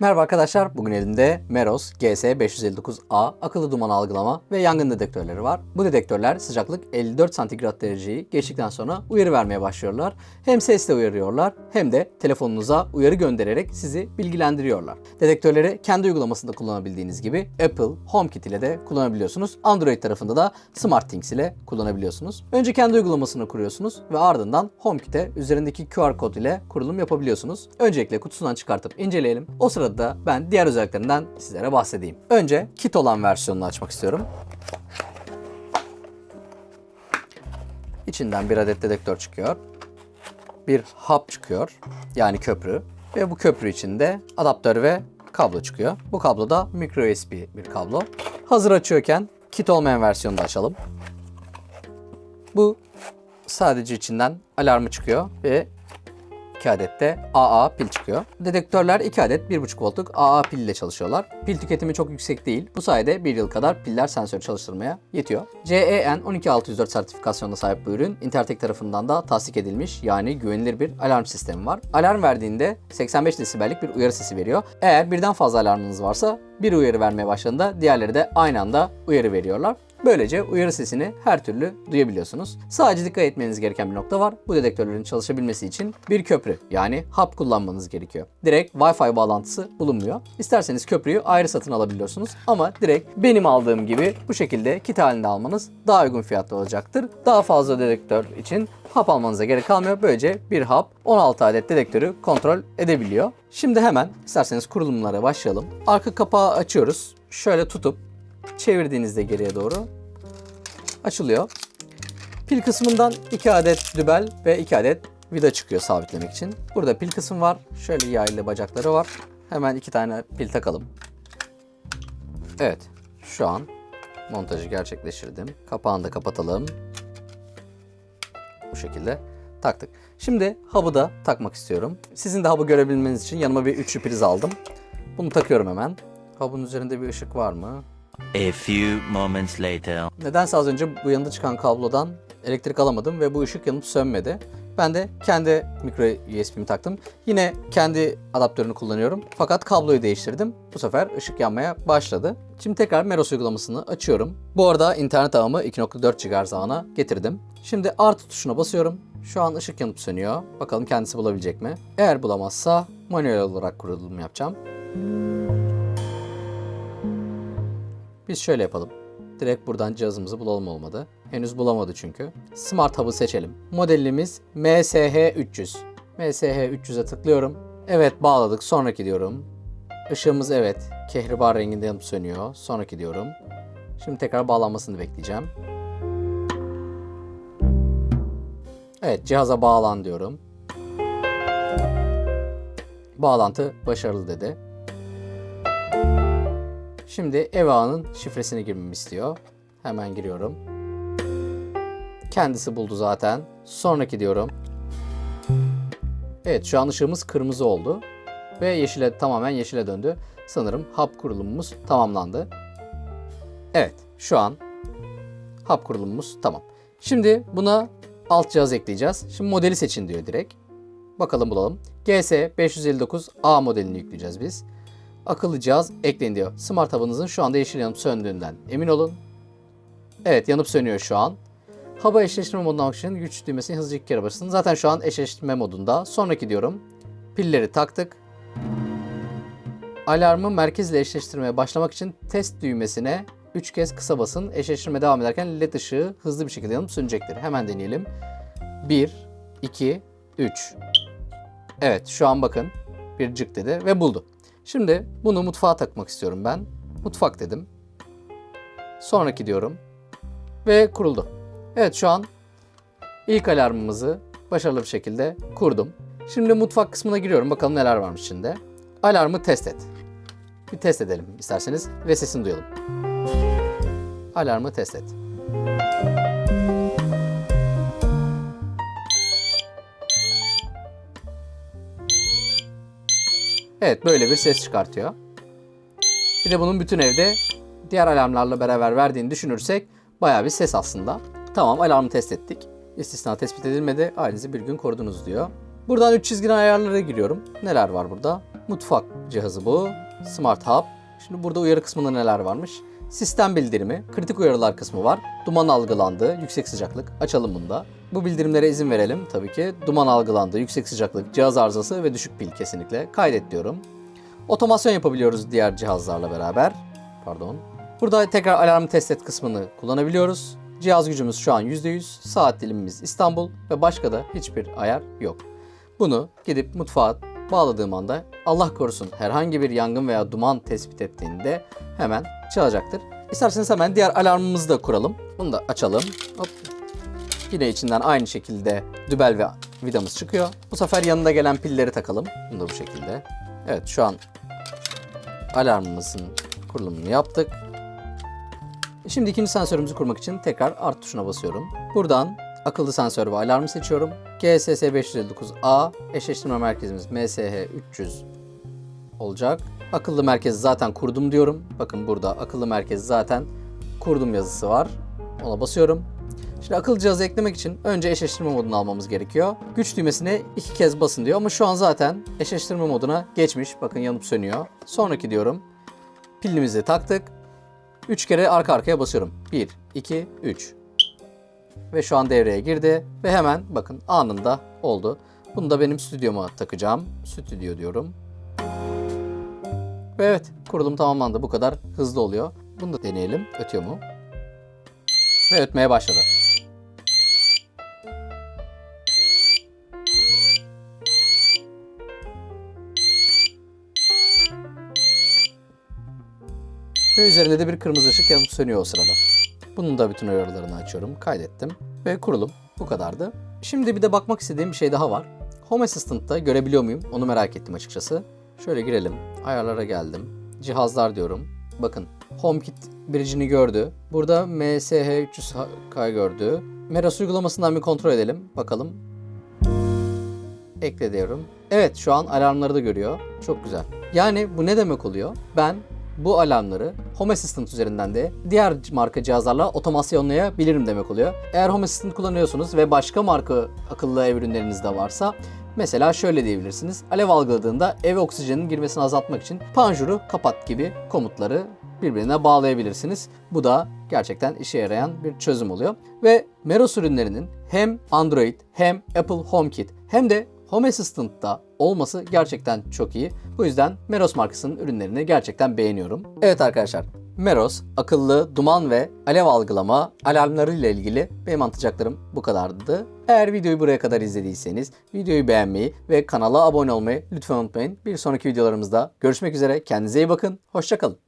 Merhaba arkadaşlar, bugün elimde Meros GS559A akıllı duman algılama ve yangın dedektörleri var. Bu dedektörler sıcaklık 54 santigrat dereceyi geçtikten sonra uyarı vermeye başlıyorlar. Hem sesle uyarıyorlar hem de telefonunuza uyarı göndererek sizi bilgilendiriyorlar. Dedektörleri kendi uygulamasında kullanabildiğiniz gibi Apple HomeKit ile de kullanabiliyorsunuz. Android tarafında da SmartThings ile kullanabiliyorsunuz. Önce kendi uygulamasını kuruyorsunuz ve ardından HomeKit'e üzerindeki QR kod ile kurulum yapabiliyorsunuz. Öncelikle kutusundan çıkartıp inceleyelim. O sırada da ben diğer özelliklerinden sizlere bahsedeyim. Önce kit olan versiyonunu açmak istiyorum. İçinden bir adet dedektör çıkıyor. Bir hap çıkıyor. Yani köprü. Ve bu köprü içinde adaptör ve kablo çıkıyor. Bu kablo da micro USB bir kablo. Hazır açıyorken kit olmayan versiyonu da açalım. Bu sadece içinden alarmı çıkıyor ve 2 adet de AA pil çıkıyor. Dedektörler 2 adet 1.5 voltluk AA pil ile çalışıyorlar. Pil tüketimi çok yüksek değil. Bu sayede 1 yıl kadar piller sensörü çalıştırmaya yetiyor. CEN 12604 sertifikasyonuna sahip bu ürün Intertek tarafından da tasdik edilmiş yani güvenilir bir alarm sistemi var. Alarm verdiğinde 85 desibellik bir uyarı sesi veriyor. Eğer birden fazla alarmınız varsa bir uyarı vermeye başladığında diğerleri de aynı anda uyarı veriyorlar. Böylece uyarı sesini her türlü duyabiliyorsunuz. Sadece dikkat etmeniz gereken bir nokta var. Bu dedektörlerin çalışabilmesi için bir köprü yani hap kullanmanız gerekiyor. Direkt Wi-Fi bağlantısı bulunmuyor. İsterseniz köprüyü ayrı satın alabiliyorsunuz ama direkt benim aldığım gibi bu şekilde kit halinde almanız daha uygun fiyatlı olacaktır. Daha fazla dedektör için hap almanıza gerek kalmıyor. Böylece bir hap 16 adet dedektörü kontrol edebiliyor. Şimdi hemen isterseniz kurulumlara başlayalım. Arka kapağı açıyoruz. Şöyle tutup çevirdiğinizde geriye doğru açılıyor. Pil kısmından 2 adet dübel ve 2 adet vida çıkıyor sabitlemek için. Burada pil kısmı var. Şöyle yaylı bacakları var. Hemen iki tane pil takalım. Evet. Şu an montajı gerçekleştirdim. Kapağını da kapatalım. Bu şekilde taktık. Şimdi hub'ı da takmak istiyorum. Sizin de hub'ı görebilmeniz için yanıma bir üçlü priz aldım. Bunu takıyorum hemen. Hub'ın üzerinde bir ışık var mı? A few moments later. Nedense az önce bu yanında çıkan kablodan elektrik alamadım ve bu ışık yanıp sönmedi. Ben de kendi mikro USB'mi taktım. Yine kendi adaptörünü kullanıyorum. Fakat kabloyu değiştirdim. Bu sefer ışık yanmaya başladı. Şimdi tekrar Meros uygulamasını açıyorum. Bu arada internet ağımı 2.4 GHz ağına getirdim. Şimdi artı tuşuna basıyorum. Şu an ışık yanıp sönüyor. Bakalım kendisi bulabilecek mi? Eğer bulamazsa manuel olarak kurulum yapacağım. Biz şöyle yapalım. Direkt buradan cihazımızı bulalım olmadı. Henüz bulamadı çünkü. Smart Hub'ı seçelim. Modelimiz MSH300. MSH300'e tıklıyorum. Evet bağladık. Sonraki diyorum. Işığımız evet. Kehribar renginde yanıp sönüyor. Sonraki diyorum. Şimdi tekrar bağlanmasını bekleyeceğim. Evet cihaza bağlan diyorum. Bağlantı başarılı dedi. Şimdi ev ağının şifresini girmemi istiyor. Hemen giriyorum. Kendisi buldu zaten. Sonraki diyorum. Evet şu an ışığımız kırmızı oldu. Ve yeşile tamamen yeşile döndü. Sanırım hap kurulumumuz tamamlandı. Evet şu an hap kurulumumuz tamam. Şimdi buna alt cihaz ekleyeceğiz. Şimdi modeli seçin diyor direkt. Bakalım bulalım. GS 559A modelini yükleyeceğiz biz. Akıllı cihaz ekleyin. Smart hub'ınızın şu anda yeşil yanıp söndüğünden emin olun. Evet yanıp sönüyor şu an. Hava eşleştirme moduna almak için güç düğmesini hızlıca iki kere basın. Zaten şu an eşleştirme modunda. Sonraki diyorum. Pilleri taktık. Alarmı merkezle eşleştirmeye başlamak için test düğmesine 3 kez kısa basın. Eşleştirme devam ederken led ışığı hızlı bir şekilde yanıp sönecektir. Hemen deneyelim. 1, 2, 3. Evet şu an bakın bir cık dedi ve buldu. Şimdi bunu mutfağa takmak istiyorum ben. Mutfak dedim. Sonraki diyorum. Ve kuruldu. Evet şu an ilk alarmımızı başarılı bir şekilde kurdum. Şimdi mutfak kısmına giriyorum. Bakalım neler varmış içinde. Alarmı test et. Bir test edelim isterseniz ve sesini duyalım. Alarmı test et. Evet böyle bir ses çıkartıyor. Bir de bunun bütün evde diğer alarmlarla beraber verdiğini düşünürsek bayağı bir ses aslında. Tamam alarmı test ettik. İstisna tespit edilmedi. Ailenizi bir gün korudunuz diyor. Buradan 3 çizgili ayarlara giriyorum. Neler var burada? Mutfak cihazı bu. Smart Hub. Şimdi burada uyarı kısmında neler varmış? Sistem bildirimi, kritik uyarılar kısmı var. Duman algılandı, yüksek sıcaklık. Açalım bunu da. Bu bildirimlere izin verelim tabii ki. Duman algılandı, yüksek sıcaklık, cihaz arızası ve düşük pil kesinlikle. Kaydet diyorum. Otomasyon yapabiliyoruz diğer cihazlarla beraber. Pardon. Burada tekrar alarm test et kısmını kullanabiliyoruz. Cihaz gücümüz şu an %100, saat dilimimiz İstanbul ve başka da hiçbir ayar yok. Bunu gidip mutfağa bağladığım anda Allah korusun herhangi bir yangın veya duman tespit ettiğinde hemen çalacaktır. İsterseniz hemen diğer alarmımızı da kuralım. Bunu da açalım. Hop. Yine içinden aynı şekilde dübel ve vidamız çıkıyor. Bu sefer yanında gelen pilleri takalım. Bunu da bu şekilde. Evet şu an alarmımızın kurulumunu yaptık. Şimdi ikinci sensörümüzü kurmak için tekrar art tuşuna basıyorum. Buradan akıllı sensör ve alarmı seçiyorum. GSS 559A eşleştirme merkezimiz MSH 300 olacak. Akıllı merkezi zaten kurdum diyorum. Bakın burada akıllı merkezi zaten kurdum yazısı var. Ona basıyorum. Şimdi akıllı cihazı eklemek için önce eşleştirme modunu almamız gerekiyor. Güç düğmesine iki kez basın diyor ama şu an zaten eşleştirme moduna geçmiş. Bakın yanıp sönüyor. Sonraki diyorum. Pilimizi taktık. 3 kere arka arkaya basıyorum. 1, 2, 3. Ve şu an devreye girdi. Ve hemen bakın anında oldu. Bunu da benim stüdyoma takacağım. Stüdyo diyorum. Ve evet kurulum tamamlandı. Bu kadar hızlı oluyor. Bunu da deneyelim. Ötüyor mu? Ve ötmeye başladı. Ve üzerinde de bir kırmızı ışık yanıp sönüyor o sırada. Bunun da bütün ayarlarını açıyorum. Kaydettim. Ve kurulum. Bu kadardı. Şimdi bir de bakmak istediğim bir şey daha var. Home Assistant'ta görebiliyor muyum? Onu merak ettim açıkçası. Şöyle girelim. Ayarlara geldim. Cihazlar diyorum. Bakın HomeKit bridge'ini gördü. Burada MSH 300K gördü. Meras uygulamasından bir kontrol edelim. Bakalım. Ekle diyorum. Evet şu an alarmları da görüyor. Çok güzel. Yani bu ne demek oluyor? Ben bu alarmları Home Assistant üzerinden de diğer marka cihazlarla otomasyonlayabilirim demek oluyor. Eğer Home Assistant kullanıyorsunuz ve başka marka akıllı ev ürünleriniz de varsa mesela şöyle diyebilirsiniz. Alev algıladığında eve oksijenin girmesini azaltmak için panjuru kapat gibi komutları birbirine bağlayabilirsiniz. Bu da gerçekten işe yarayan bir çözüm oluyor. Ve Meros ürünlerinin hem Android hem Apple HomeKit hem de Home Assistant'ta olması gerçekten çok iyi. Bu yüzden Meros markasının ürünlerini gerçekten beğeniyorum. Evet arkadaşlar, Meros akıllı duman ve alev algılama alarmları ile ilgili benim anlatacaklarım bu kadardı. Eğer videoyu buraya kadar izlediyseniz videoyu beğenmeyi ve kanala abone olmayı lütfen unutmayın. Bir sonraki videolarımızda görüşmek üzere. Kendinize iyi bakın. Hoşçakalın.